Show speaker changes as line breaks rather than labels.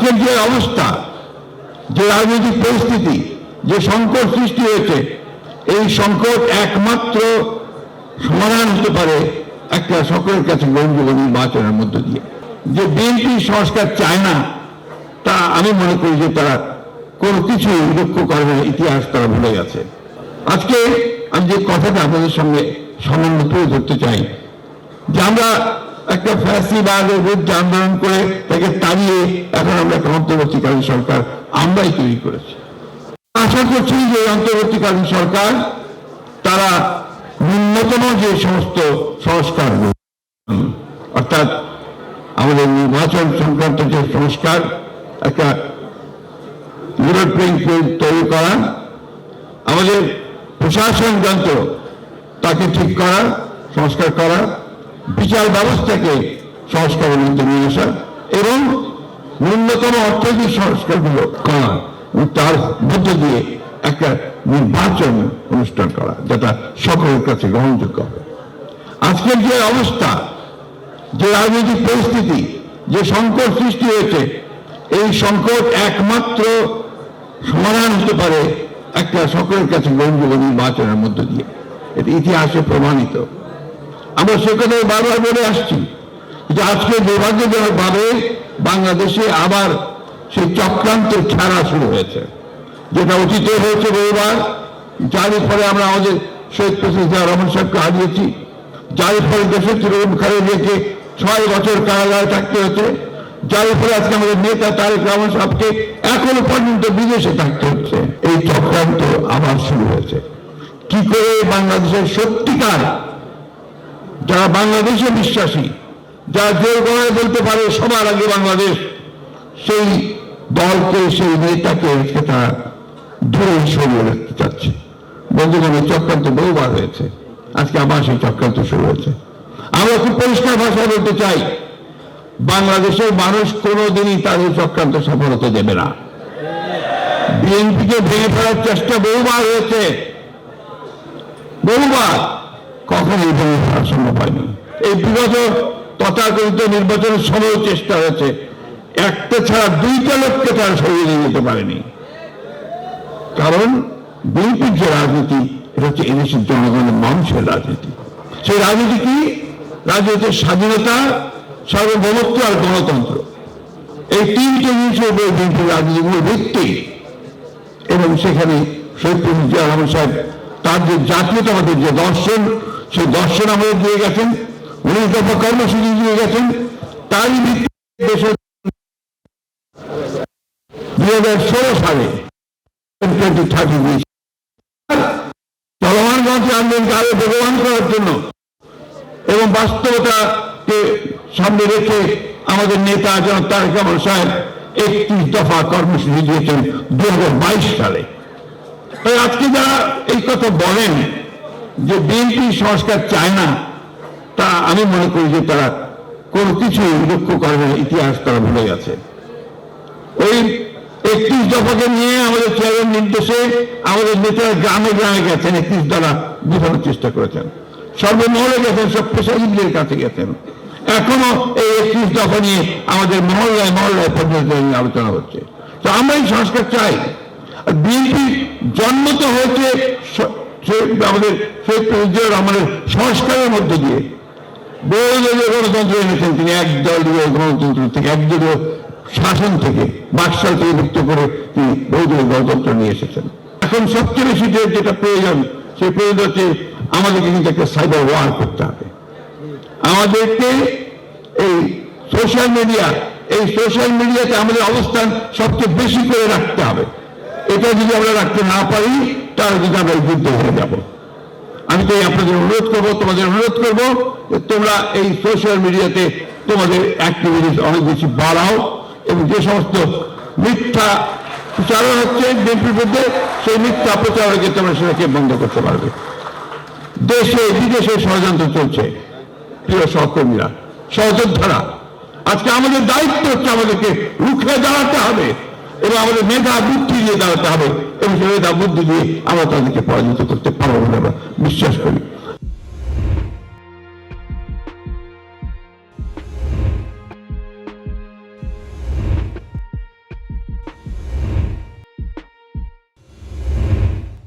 আজকের যে অবস্থা, যে রাজনৈতিক পরিস্থিতি, যে সংকট সৃষ্টি হয়েছে, এই সংকট একমাত্র সমাধান হতে পারে একটা সকলের কাছে গ্রহণযোগ্য নির্বাচনের মধ্য দিয়ে। যে বিএনপি সংস্কার চায় না, তা আমি মনে করি যে তারা কোনো কিছু লক্ষ্য করবে ইতিহাস তারা ভুলে গেছে। আজকে আমি যে কথাটা আপনাদের সঙ্গে সামান্য তুলে ধরতে চাই, যে আমরা একটা ফ্যাসিবাদের বিরুদ্ধে আন্দোলন করে তাকে তাড়িয়ে এখন আমরা একটা অন্তর্বর্তীকালীন সরকার আমরাই তৈরি করেছি। আশা করছি যে অন্তর্বর্তীকালীন সরকার তারা ন্যূনতম যে সমস্ত সংস্কার অর্থাৎ আমাদের নির্বাচন সংক্রান্ত যে সংস্কার, একটা ফিল্ড তৈরি করা, আমাদের প্রশাসন যন্ত্র তাকে ঠিক করা, সংস্কার করা বিচার ব্যবস্থাকে সংস্কারের মধ্যে নিয়ে আসা এবং ন্যূনতম অর্থনৈতিক সংস্কারগুলো করা তার মধ্য দিয়ে একটা নির্বাচন অনুষ্ঠান করা যেটা সকলের কাছে গ্রহণযোগ্য হবে। আজকের যে অবস্থা, যে রাজনৈতিক পরিস্থিতি, যে সংকট সৃষ্টি হয়েছে, এই সংকট একমাত্র সমাধান হতে পারে একটা সকলের কাছে গ্রহণযোগ্য নির্বাচনের মধ্য দিয়ে। এটা ইতিহাসে প্রমাণিত। আমরা সেখানে বারবার বলে আসছি যে আজকে দুর্ভাগ্যজনকভাবে বাংলাদেশে আবার সেই চক্রান্ত খেলা শুরু হয়েছে। যেটা অতীতে হয়েছে রবিবার যারই ফলে আমরা আমাদের শহীদ প্রেসিডেন্ট জিয়া রহমান সাহেবকে হারিয়েছি। যার ফলে দেশের তৃণমূল খালেদিয়াকে ছয় বছর কারাগারে থাকতে হয়েছে। যার ফলে আজকে আমাদের নেতা তারেক রহমান সাহেবকে এখনও পর্যন্ত বিদেশে থাকতে হচ্ছে। এই চক্রান্ত আবার শুরু হয়েছে। কি করে বাংলাদেশের সত্যিকার যারা বাংলাদেশে বিশ্বাসী যারা জোর গলায় বলতে পারে সবার আগে বাংলাদেশ, সেই দলকে, সেই নেতাকে তারা দূরে সরিয়ে রাখতে চাচ্ছে। বন্ধুগণ চক্রান্ত বহুবার হয়েছে। আজকে আবার সেই চক্রান্ত শুরু হয়েছে। আমরা খুব পরিষ্কার ভাষায় বলতে চাই, বাংলাদেশের মানুষ কোনোদিনই তাদের চক্রান্ত সফল হতে দেবে না। বিএনপিকে ভেঙে ফেলার চেষ্টা বহুবার হয়েছে। বহুবার। কখনোই ভেঙে ফেলা সম্ভব হয়নি এই বিগত তথাকথিত নির্বাচনের সময় চেষ্টা হয়েছে। একটা ছাড়া দুইটা লোককে তারা সরিয়ে নিয়ে যেতে পারেনি। কারণ বিএনপির যে রাজনীতি, এটা হচ্ছে এদেশের জনগণের মানুষের রাজনীতি। সেই রাজনীতি কি? রাজনীতির স্বাধীনতা, সার্বভৌমত্ব আর গণতন্ত্র। এই তিনটে জিনিসের উপরে বিএনপির রাজনীতিগুলো ভিত্তি। এবং সেখানে শহীদুল জিয়া রহমান সাহেব, তার যে জাতীয়তাবাদের যে দর্শন সেই দর্শন আমাদের দিয়ে গেছেন, উনিশ দফা কর্মসূচি দিয়ে গেছেন, তারই ভিত্তিতে দেশের দুই হাজার ষোলো সালে চলমান গণতন্ত্র আন্দোলনকে আরও বেগবান করার জন্য। এবং বাস্তবতাকে সামনে রেখে আমাদের নেতা যেন তারেক সাহেব একত্রিশ দফা কর্মসূচি দিয়েছেন দু হাজার বাইশ সালে। তাই আজকে যারা এই কথা বলেন যে বিএনপি সংস্কার চায় না, তা আমি মনে করি যে তারা কোনো কিছু লক্ষ্য করবে ইতিহাস তারা ভুলে গেছে। ওই একত্রিশ দফাকে নিয়ে আমাদের চেয়ারের নির্দেশে আমাদের নেতারা গ্রামে গ্রামে গেছেন, একত্রিশ দ্বারা বোঝানোর চেষ্টা করেছেন। সর্বমহলে গেছেন, সব পেশাজীবীদের কাছে গেছেন। এখনও এই একত্রিশ দফা নিয়ে আমাদের মহল্লায় মহল্লায় পর্যন্ত আলোচনা হচ্ছে। তো আমরা এই সংস্কার চাই। বিএনপি জন্ম তো হয়েছে আমাদের আমাদের সংস্কারের মধ্যে দিয়ে বহুদলীয় গণতন্ত্র এনেছেন তিনি একদলীয় গণতন্ত্র থেকে একদলীয় শাসন থেকে, বাকশাল থেকে মুক্ত করে তিনি বহুদলীয় গণতন্ত্র নিয়ে এসেছেন। এখন সবচেয়ে বেশি যেটা প্রয়োজন, সেই প্রয়োজন হচ্ছে আমাদেরকে কিন্তু একটা সাইবার ওয়ার করতে হবে। আমাদেরকে এই সোশ্যাল মিডিয়া এই সোশ্যাল মিডিয়াতে আমাদের অবস্থান সবচেয়ে বেশি করে রাখতে হবে। এটা যদি আমরা রাখতে না পারি তাহলে কিন্তু আমরা যুদ্ধ হয়ে যাব। আমি তো আপনাদের অনুরোধ করব, তোমাদের অনুরোধ করব তোমরা এই সোশ্যাল মিডিয়াতে তোমাদের অ্যাক্টিভিটিস অনেক বেশি বাড়াও এবং যে সমস্ত মিথ্যা প্রচারণ হচ্ছে বিএনপির মধ্যে সেই মিথ্যা প্রচারণকে তোমরা সেটাকে বন্ধ করতে পারবে। দেশে, বিদেশে ষড়যন্ত্র চলছে, প্রিয় সহকর্মীরা, সহযোদ্ধারা। আজকে আমাদের দায়িত্ব হচ্ছে আমাদেরকে রুখে দাঁড়াতে হবে। এবং আমাদের মেধা বুদ্ধি দিয়ে দাঁড়াতে হবে এবং মেধা বুদ্ধি দিয়ে আমরা তাদেরকে পরাজিত করতে পারব বলে আমরা বিশ্বাস করি।